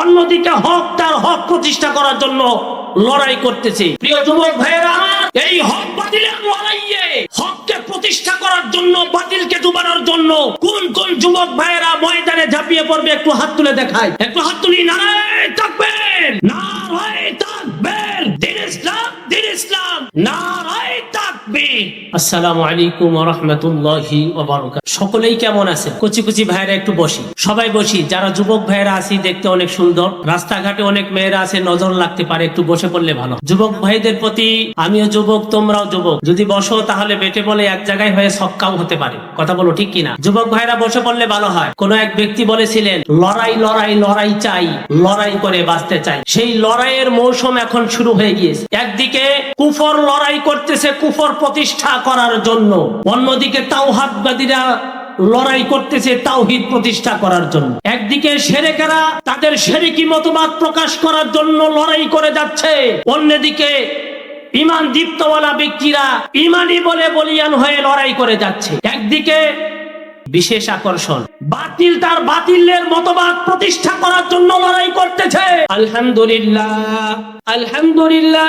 অন্যদিকে হক তার হক প্রতিষ্ঠা করার জন্য লড়াই করতেছে। প্রিয় যুবক ভাইয়েরা, এই হক বাতিলের লড়াইয়ে হককে প্রতিষ্ঠা করার জন্য, বাতিলকে ডুবানোর জন্য কোন কোন যুবক ভাইয়েরা ময়দানে ঝাঁপিয়ে পড়বে একটু হাত তুলে দেখায় একটু হাত তুলি, নারায় থাকবেন নারায় থাকবেন দিন ইসলাম দিন ইসলাম, নারায় থাকবেন আসসালামু আলাইকুম ওয়া রাহমাতুল্লাহি ওয়া বারাকাতুহু। সকলেই কেমন আছে? কচি কচি ভাইরা একটু বসি। সবাই বসি। যারা যুবক ভাইরা আছি, দেখতে অনেক সুন্দর। রাস্তাঘাটে অনেক মেয়েরা আছে, নজর লাগতে পারে, একটু বসে পড়লে ভালো। যুবক ভাইদের প্রতি আমিও যুবক, তোমরাও যুবক। যদি বসো, তাহলে বেটে বলে এক জায়গায় হয়ে সক্কাও হতে পারে। কথা বলো ঠিক কিনা? যুবক ভাইরা বসে পড়লে ভালো হয়। কোন এক ব্যক্তি বলেছিলেন, লড়াই লড়াই লড়াই চাই, লড়াই করে বাঁচতে চাই। সেই লড়াইয়ের মৌসুম এখন শুরু হয়ে গিয়েছে। একদিকে কুফর লড়াই করতেছে কুফর প্রতিষ্ঠা করার জন্য। অন্যদিকে তাও তাওহাদবাদীরা লড়াই করতেছে তাওহিদ প্রতিষ্ঠা করার জন্য। একদিকে সেরেকেরা তাদের সেরেকি মতবাদ প্রকাশ করার জন্য লড়াই করে যাচ্ছে, অন্যদিকে ইমান দীপ্তওয়ালা ব্যক্তিরা ইমানি বলে বলিয়ান হয়ে লড়াই করে যাচ্ছে। একদিকে বিশেষ আকর্ষণ, বাতিল তার বাতিলের মতবাদ প্রতিষ্ঠা করার জন্য লড়াই করতেছে। আলহামদুলিল্লাহ আলহামদুলিল্লাহ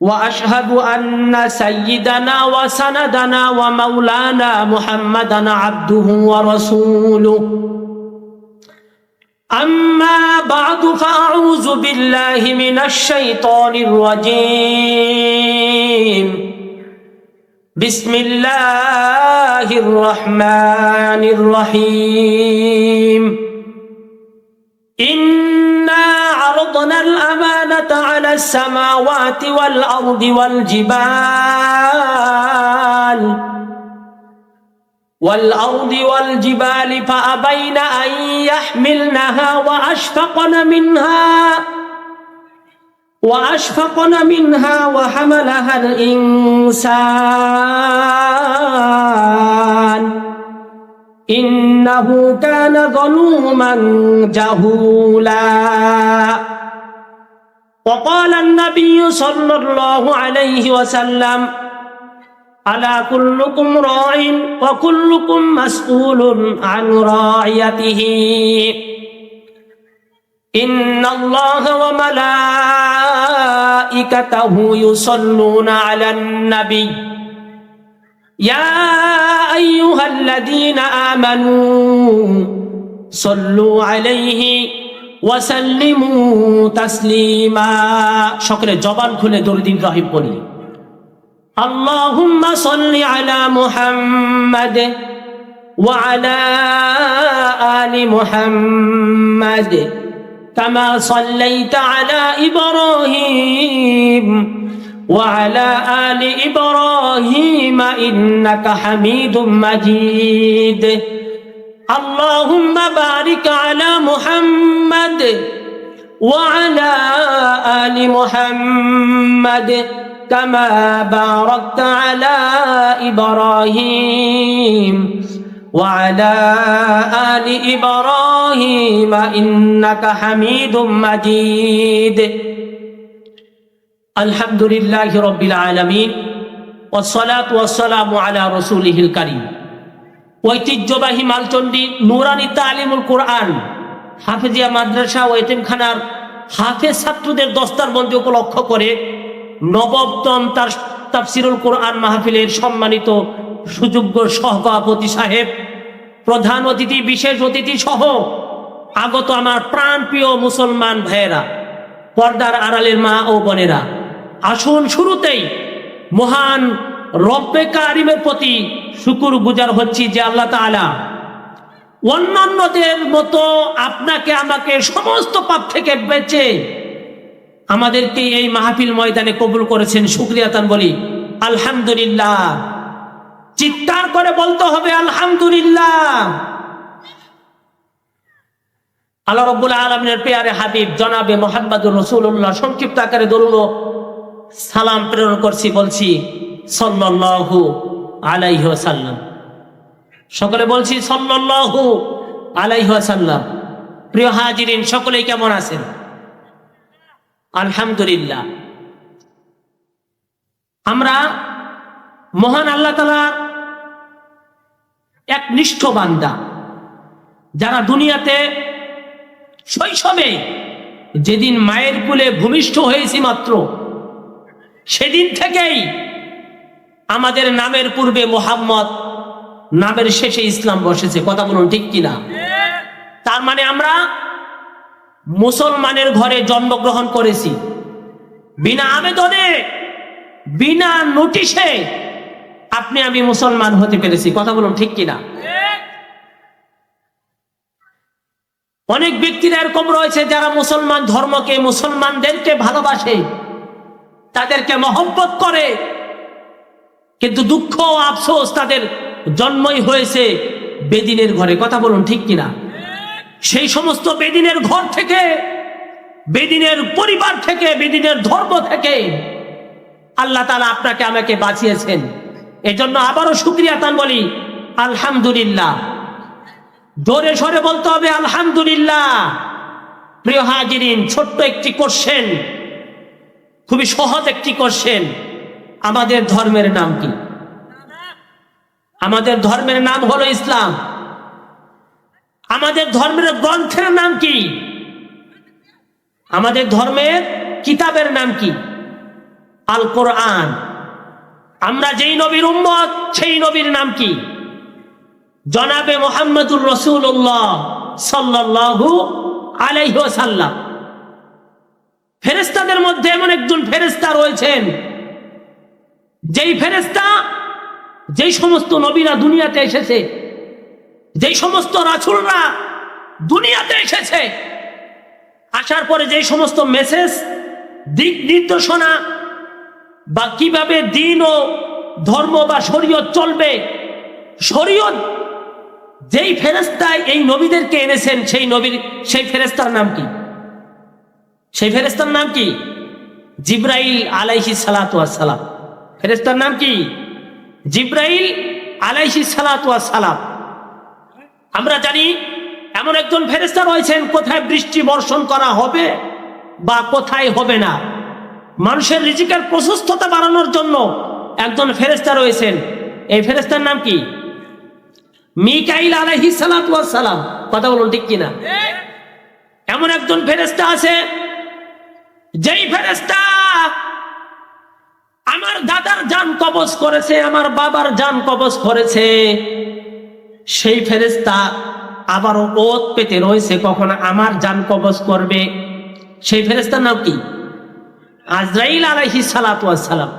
واشهد ان سيدنا وسندنا ومولانا محمدا عبده ورسوله اما بعد فاعوذ بالله من الشيطان الرجيم بسم الله الرحمن الرحيم إنا عرضنا الأمانة على السماوات والأرض والجبال. والأرض والجبال فأبين أن يحملنها وأشفقن منها وأشفقن منها وحملها الإنسان. إنه كان ظلوما جهولا. وقال النبي صلى الله عليه وسلم ألا كلكم راع وكلكم مسؤول عن راعيته إن الله وملائكته يصلون على النبي يا أيها الذين آمنوا صلوا عليه ওয়াসাল্লিমু তাসলিমা। সকলে জবান খুলে দরুদিন রাহিব পড়ি। আল্লাহুম্মা সাল্লি আলা মুহাম্মাদ ওয়া আলা আলি মুহাম্মাদ কামা সাল্লাইতা আলা ইব্রাহিম ওয়া আলা আলি ইব্রাহিম ইন্নাকা হামিদুম মাজিদ। اللهم بارك على محمد وعلى آل محمد كما باركت على إبراهيم وعلى آل إبراهيم إنك حميد مجيد. الحمد لله رب العالمين والصلاة والسلام على رسوله الكريم. ঐতিহ্যবাহী মালচন্ডী নুরানি তালিমুল কোরআন, হাফেজিয়া মাদ্রাসা ও এতিমখানার হাফেজ ছাত্রদের দস্তার বন্দি উপলক্ষ করে নবম তার তাফসিরুল কোরআন মাহফিলের সম্মানিত সুযোগ্য সহকাপতি সাহেব, প্রধান অতিথি, বিশেষ অতিথি সহ আগত আমার প্রাণপ্রিয় মুসলমান ভাইয়েরা, পর্দার আড়ালের মা ও বোনেরা। আসুন শুরুতেই মহান রব্বে কারিমের প্রতি শুকুর গুজার হচ্ছি যে আল্লাহ তাআলা অন্যান্যদের মতো আপনাকে, আমাকে সমস্ত পাপ থেকে বেঁচে আমাদেরকে এই মাহফিল ময়দানে কবুল করেছেন। শুক্রিয়া তান বলি। আলহামদুলিল্লাহ। চিৎকার করে বলতে হবে, আলহামদুলিল্লাহ। আল্লাহ রব্বুল আলমের পেয়ারে হাবিব জনাবে মোহাম্মদুর রসুল্লাহ সংক্ষিপ্ত আকারে দরুন সালাম প্রেরণ করছি, বলছি সল্লাল্লাহু আলাইহি ওয়াসাল্লাম। সকলে বলছি সল্লাল্লাহু আলাইহি ওয়াসাল্লাম। প্রিয় হাজিরিন, সকলেই কেমন আছেন? আলহামদুলিল্লাহ। আমরা মহান আল্লাহ তালা এক নিষ্ঠ বান্দা, যারা দুনিয়াতে শৈশবে যেদিন মায়ের কুলে ভূমিষ্ঠ হয়েছি মাত্র, সেদিন থেকেই আমাদের নামের পূর্বে মোহাম্মদ, নামের শেষে ইসলাম বসেছে, কথা বলুন ঠিক কিনা? তার মানে আমরা মুসলমানের ঘরে জন্মগ্রহণ করেছি। বিনা আবেদনে, বিনা নোটিশে আপনি আমি মুসলমান হতে পেরেছি, কথা বলুন ঠিক কিনা? অনেক ব্যক্তিরা এরকম রয়েছে যারা মুসলমান ধর্মকে, মুসলমানদেরকে ভালোবাসে, তাদেরকে মহব্বত করে কিন্তু দুঃখ আফসোস তাদের জন্মই হয়েছে বেদিনের ঘরে। কথা বলুন ঠিক কিনা? সেই সমস্ত বেদিনের ঘর থেকে, বেদিনের পরিবার থেকে, বেদিনের ধর্ম থেকে আল্লাহ তালা আপনাকে, আমাকে বাঁচিয়েছেন। এজন্য আবারও শুক্রিয়া তান বলি, আলহামদুলিল্লাহ। জোরে সরে বলতে হবে, আলহামদুলিল্লাহ। প্রিয় হাজিরিন, ছোট্ট একটি কোশ্চেন খুবই সহজ একটি কোশ্চেন আমাদের ধর্মের নাম কি? আমাদের ধর্মের নাম হলো ইসলাম। আমাদের ধর্মের গ্রন্থের নাম কি? আমাদের ধর্মের কিতাবের নাম কি? আল কোরআন আমরা যেই নবীর উম্মত, সেই নবীর নাম কি? জনাবে মোহাম্মদুর রসুল্লাহ সাল্লাহু আলাইসাল্লাম ফেরেস্তাদের মধ্যে এমন একজন ফেরেস্তা রয়েছেন যেই ফেরেস্তা যেই সমস্ত নবীরা দুনিয়াতে এসেছে, যেই সমস্ত রাছুলরা দুনিয়াতে এসেছে, আসার পরে যেই সমস্ত মেসেজ দিক নির্দেশনা বা কীভাবে দিন ও ধর্ম বা শরীয়ত চলবে, শরীয়ত যেই ফেরেস্তায় এই নবীদেরকে এনেছেন, সেই নবীর, সেই ফেরেস্তার নাম কি? সেই ফেরেস্তার নাম কি? জিব্রাইল আলাইহি সালাম। ফেরেস্তার নাম কি? জিব্রাইল আলাইহি সালাম আমরা জানি এমন একজন ফেরেস্তা রয়েছেন কোথায় বৃষ্টি বর্ষণ করা হবে বা কোথায় হবে না। মানুষের রিজিকের প্রশস্ততা বাড়ানোর জন্য একজন ফেরেস্তা রয়েছেন। এই ফেরেস্তার নাম কি? মিকাইল আলাইহি সালাম কথা বলুন ঠিক কিনা? এমন একজন ফেরেস্তা আছে যেই ফেরেস্তা আমার দাদার যান কবজ করেছে, আমার বাবার যান কবজ করেছে। সেই ফেরেস্তা আবারও ওত পেতে রয়েছে, কখন আমার যান কবজ করবে। সেই ফেরেস্তার নাম কি? আজরাইল আলাইহি সালাম।